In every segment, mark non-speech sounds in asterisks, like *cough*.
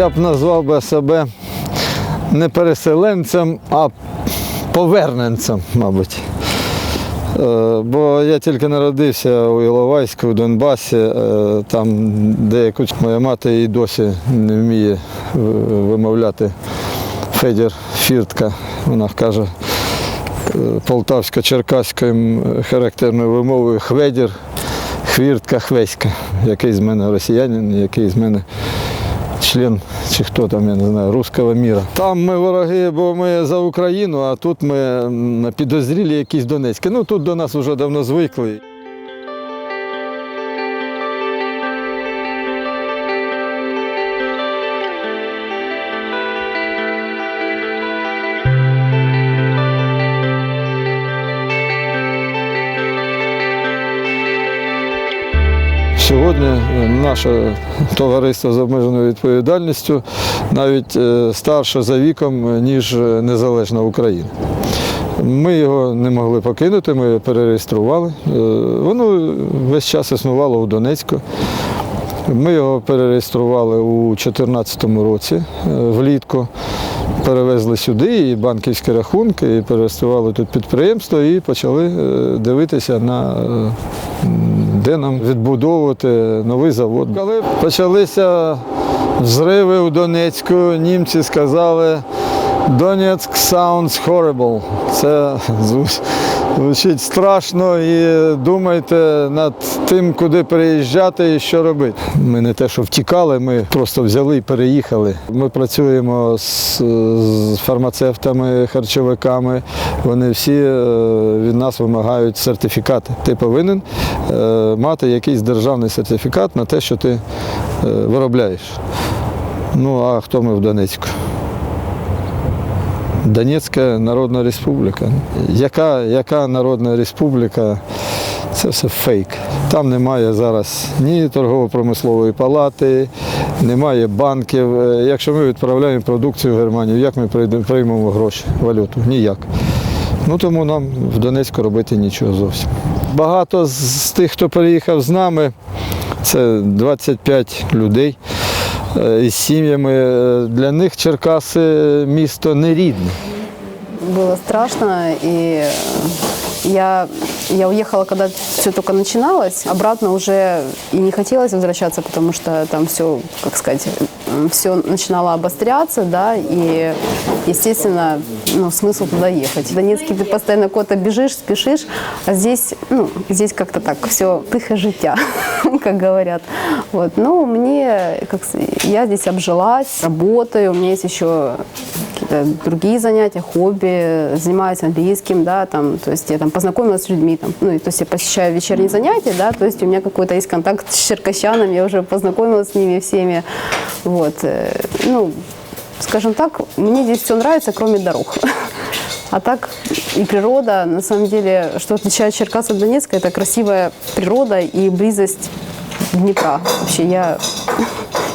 Я б назвав би себе не переселенцем, а поверненцем, мабуть. Е, Бо я тільки народився у Іловайську, у Донбасі, е, там деяку моя мати і досі не вміє вимовляти Федір Фіртка. Вона каже е, полтавсько-черкаською характерною вимовою Хведір, Хвіртка, Хвеська. Який з мене росіянин, який з мене член чи хто там, я не знаю, руського міра. Там ми вороги, бо ми за Україну, а тут ми підозрілі якісь Донецькі. Ну тут до нас вже давно звикли. Сьогодні наше товариство з обмеженою відповідальністю навіть е, старше за віком, ніж Незалежна Україна. Ми його не могли покинути, ми перереєстрували. Е, Воно весь час існувало у Донецьку. Ми його перереєстрували у 2014 році е, влітку. Перевезли сюди і банківські рахунки, і перереєстрували тут підприємство і почали е, дивитися на е, де нам відбудовувати новий завод. Коли почалися взриви у Донецьку, німці сказали Донецьк sounds horrible. Це звучить страшно і думайте над тим, куди переїжджати і що робити. Ми не те, що втікали, ми просто взяли і переїхали. Ми працюємо з, з фармацевтами, харчовиками. Вони всі е, від нас вимагають сертифікати. Ти повинен е, мати якийсь державний сертифікат на те, що ти е, виробляєш. Ну а хто ми в Донецьку? Донецька Народна Республіка. Яка, яка Народна Республіка? Це все фейк. Там немає зараз ні торгово-промислової палати, немає банків. Е, Якщо ми відправляємо продукцію в Германію, як ми приймемо гроші, валюту? Ніяк. Ну тому нам в Донецьку робити нічого зовсім. Багато з тих, хто переїхав з нами, це 25 людей е, із сім'ями. Е, Для них Черкаси місто не рідне. Було страшно, э, я, я уехала, когда все только начиналось. Обратно уже и не хотелось возвращаться, потому что там все, как сказать, все начинало обостряться, да, и, естественно, ну, смысл туда ехать. В Донецке ты постоянно куда-то бежишь, спешишь, а здесь, ну, здесь как-то так все тихо життя, *laughs* как говорят. Вот. Ну, мне, как, я здесь обжилась, работаю, у меня есть еще другие занятия, хобби, занимаюсь английским, да, там, то есть я там познакомилась с людьми, там, ну, и, то есть я посещаю вечерние занятия, да, то есть у меня какой-то есть контакт *laughs* с черкащанами, я уже познакомилась с ними всеми, вот, э, ну, скажем так, мне здесь все нравится, кроме дорог. *laughs* А так и природа, на самом деле, что отличает Черкас от Донецка, это красивая природа и близость Днепра. Вообще я,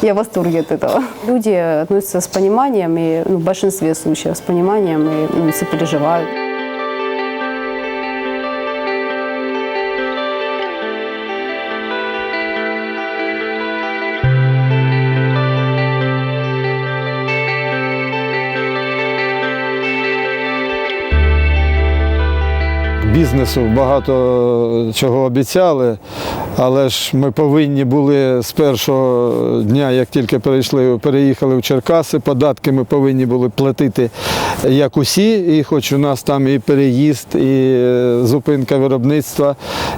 я в восторге от этого. Люди относятся с пониманием, и ну, в большинстве случаев с пониманием, и ну, сопереживают. Бізнесу багато чого обіцяли, але ж ми повинні були з першого дня, як тільки перейшли, переїхали в Черкаси, податки ми повинні були платити як усі, і хоч у нас там і переїзд, і е, зупинка виробництва,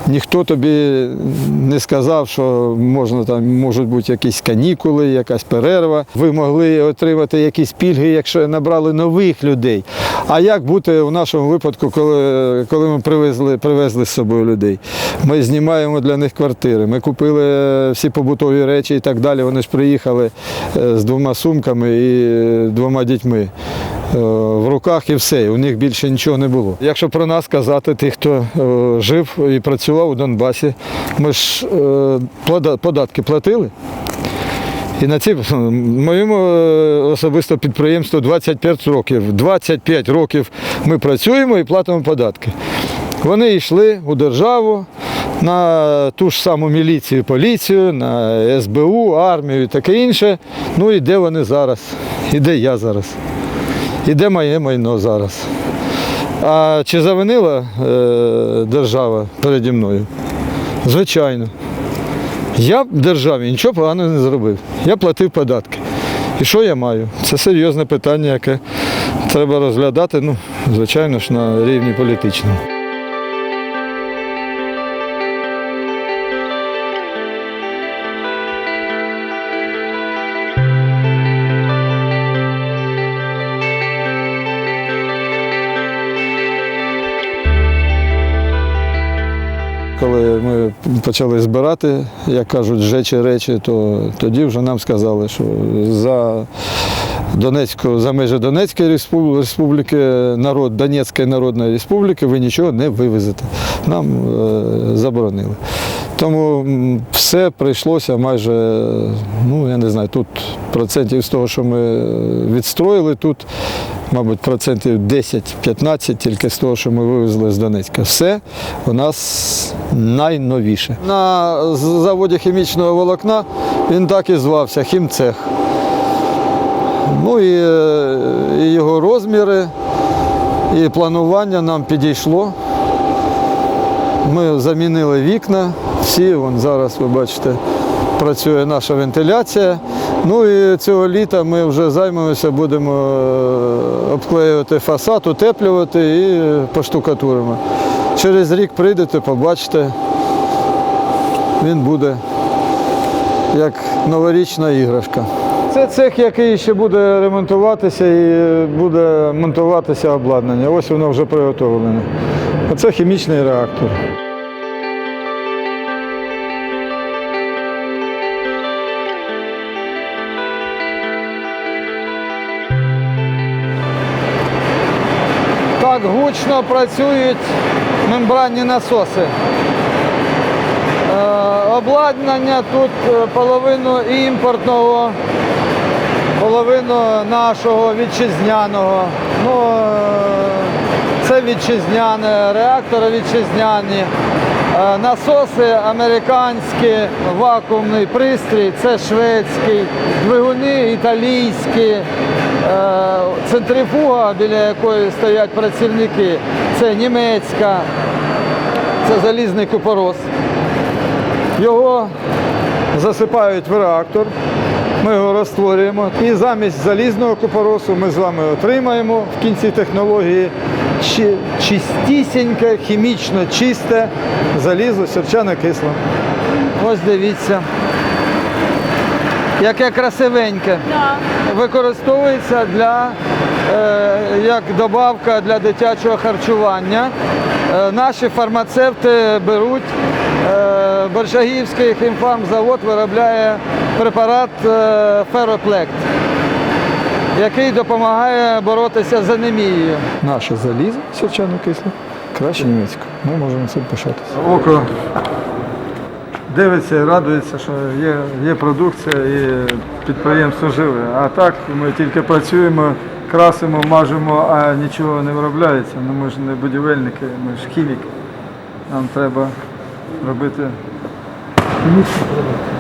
ніхто тобі не сказав, що можна там можуть бути якісь канікули, якась перерва. Ви могли отримати якісь пільги, якщо набрали нових людей. А як бути в нашому випадку, коли, коли ми привезли, привезли з собою людей? Ми знімаємо для них квартири, ми купили всі побутові речі і так далі. Вони ж приїхали е, з двома сумками і е, двома дітьми. е, В руках і все, у них більше нічого не було. Якщо про нас казати, тих, хто е, жив і працював у Донбасі, ми ж е, податки платили. І на ці моєму е, особисто підприємству 25 років. 25 років ми працюємо і платимо податки. Вони йшли у державу на ту ж саму міліцію, поліцію, на СБУ, армію і таке інше. Ну і де вони зараз? І де я зараз? І де моє майно зараз? А чи завинила е, держава переді мною? Звичайно. Я б державі нічого поганого не зробив. Я платив податки. І що я маю? Це серйозне питання, яке треба розглядати, ну, звичайно ж, на рівні політичному. Коли ми почали збирати, як кажуть, жечі речі, то тоді вже нам сказали, що за Донецьку, за межі Донецької республіки, народ Донецької Народної Республіки, ви нічого не вивезете. Нам е, заборонили. Тому все прийшлося майже, ну я не знаю, тут процентів з того, що ми відстроїли тут, мабуть, процентів 10-15 тільки з того, що ми вивезли з Донецька. Все у нас найновіше. На заводі хімічного волокна він так і звався хімцех. Ну і, е, і його розміри, і планування нам підійшло. Ми замінили вікна, всі, вон зараз ви бачите, працює наша вентиляція. Ну і цього літа ми вже займемося, будемо е, обклеювати фасад, утеплювати і поштукатуримо. Через рік прийдете, побачите, він буде як новорічна іграшка. Це цех, який ще буде ремонтуватися і буде монтуватися обладнання. Ось воно вже приготовлене. Оце хімічний реактор. Гучно працюють мембранні насоси. Е, Обладнання тут е, половину імпортного, половину нашого вітчизняного. Ну, е, це вітчизняне, реактори вітчизняні, насоси американські, вакуумний пристрій, це шведський, двигуни італійські, центрифуга, біля якої стоять працівники, це німецька, це залізний купорос. Його засипають в реактор, ми його розтворюємо. І замість залізного купоросу ми з вами отримаємо в кінці технології чистісіньке, хімічно чисте залізо сірчане кисло. Ось дивіться. Яке красивеньке. Використовується для, е, як добавка для дитячого харчування. Е, наші фармацевти беруть, е, Борщагівський хімфармзавод виробляє препарат е, Фероплект, який допомагає боротися з анемією. Наше залізо сірчано кисло краще німецьке. Ми можемо цим пишатися. Око дивиться і радується, що є, є продукція і підприємство живе. А так ми тільки працюємо, красимо, мажемо, а нічого не виробляється. Ну, ми ж не будівельники, ми ж хіміки. Нам треба робити хімічні продукти.